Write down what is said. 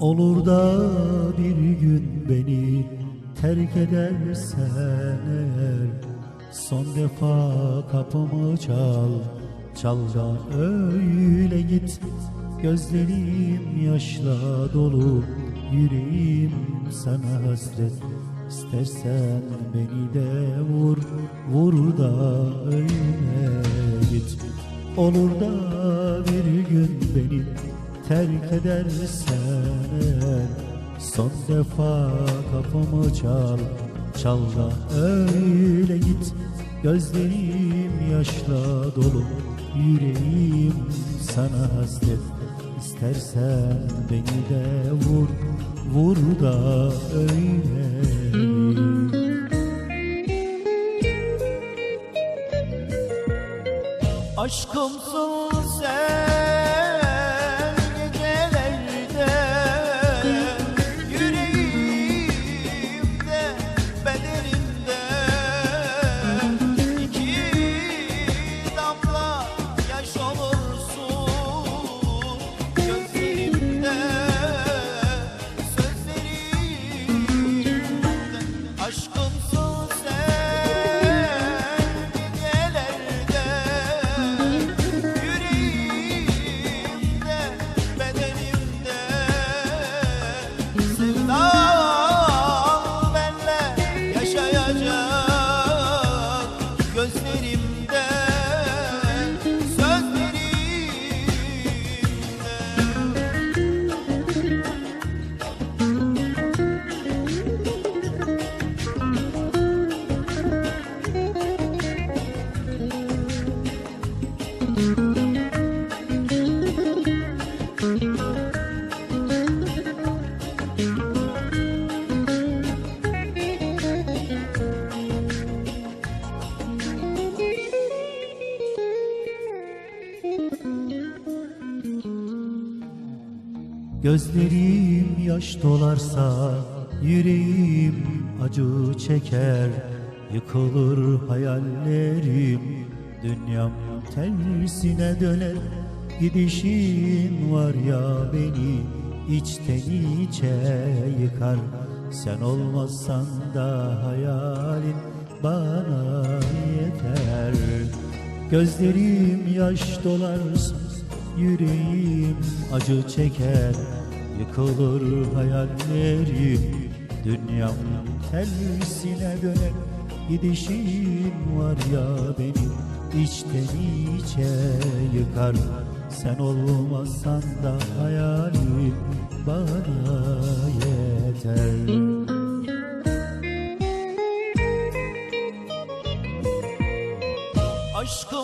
Olur da bir gün beni terk edersen eğer Son defa kapımı çal Çal da öyle git Gözlerim yaşla dolu Yüreğim sana hasret İstersen beni de vur Vur da öyle git. Olur da bir gün beni terk edersen eğer Son defa kapımı çal Çal da öyle git Gözlerim yaşla dolu Yüreğim sana hasret İstersen beni de vur Vur da öyle git. Gözlerim yaş dolarsa yüreğim acı çeker. Yıkılır hayallerim dünyam tersine döner Gidişin var ya beni içten içe yıkar. Sen olmazsan da hayalin bana yeter. Gözlerim yaş dolarsa Yüreğim acı çeker. Yıkılır hayallerim Dünyam tersine döner. Gidişin var ya benim içten içe yıkar. Sen olmazsan da hayalim bana yeter. Aşkım